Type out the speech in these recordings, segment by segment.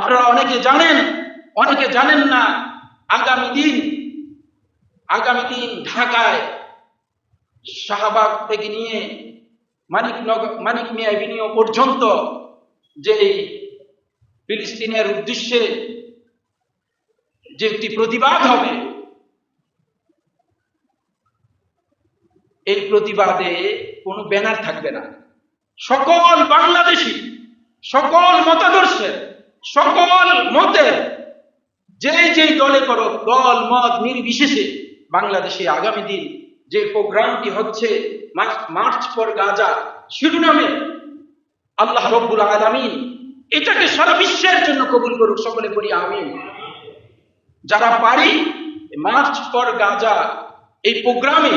আপনারা অনেকে জানেন অনেকে জানেন না আগামী দিন আগামী দিন ঢাকায় শাহবাগ থেকে নিয়ে মানিকনগর মানিক মিয়া এভিনিউ পর্যন্ত যে ফিলিস্তিনের উদ্দেশ্যে যে একটি প্রতিবাদ হবে, এই প্রতিবাদে কোনো ব্যানার থাকবে না। সকল বাংলাদেশি, সকল মতাদর্শের সকল মতে যে যে দলে করো, দল, মত নির্বিশেষে বাংলাদেশে আগামী দিন যে প্রোগ্রামটি হচ্ছে মার্চ ফর গাজা, শিরোনামে আল্লাহ রব্বুল আলামিন এটাকে সারা বিশ্বের জন্য কবুল করুক, সকলে করি আমিন। যারা পারি মার্চ ফর গাজা এই প্রোগ্রামে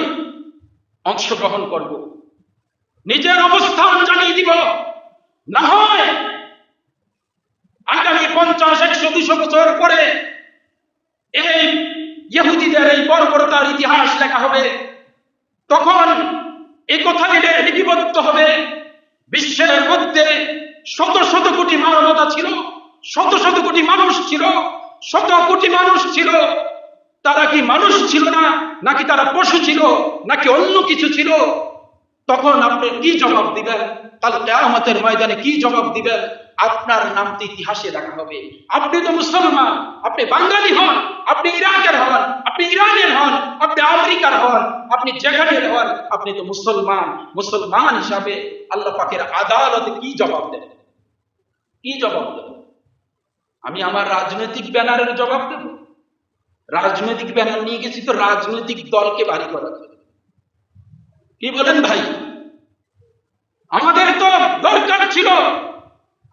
অংশগ্রহণ করব। নিজের অবস্থান জানিয়ে দিব। না হয় আগামী পঞ্চাশ একশো দুশো বছর পরে এই ইহুদিদের এই বর্বরতার ইতিহাস লেখা হবে। তখন এই কথা লিপিবদ্ধ হবে। বিশ্বের মধ্যে শত শত কোটি মানবতা ছিল, শত শত কোটি মানুষ ছিল, শত কোটি মানুষ ছিল। তারা কি মানুষ ছিল না, নাকি তারা পশু ছিল, নাকি অন্য কিছু ছিল? তখন আপনি কি জবাব দিবেন? কাল কেয়ামতের ময়দানে কি জবাব দিবেন? আপনার নামটি ইতিহাসে লেখা হবে। আপনি তো মুসলমান, আপনি বাঙালি হন, আপনি ইরাকের হন, আপনি ইরানের হন, আপনি আমেরিকার হন, আপনি যেখানের হন, আপনি তো মুসলমান। মুসলমান হিসাবে আল্লাহ পাকের আদালতে কি জবাব দেবেন? কি জবাব দেবেন? আমি আমার রাজনৈতিক ব্যানারের জবাব দেব। রাজনৈতিক ব্যানার নিয়ে গেছি তো রাজনৈতিক দলকে বাড়ি করার জন্য। কি বলেন ভাই আমাদের তো দরকার ছিল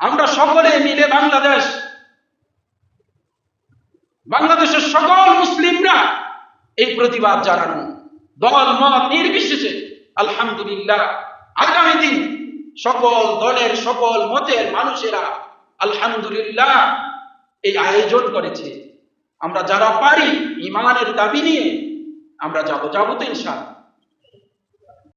আমরা সকলে মিলে বাংলাদেশ, বাংলাদেশের সকল মুসলিমরা এই প্রতিবাদ জানানো। দল, মত নির্বিশেষে আলহামদুলিল্লাহ আগামী দিন সকল দলের, সকল মতের মানুষেরা আলহামদুলিল্লাহ এই আয়োজন করেছে। আমরা যারা পারি ইমানের দাবি নিয়ে আমরা যাব যাব তো ইনশাআল্লাহ।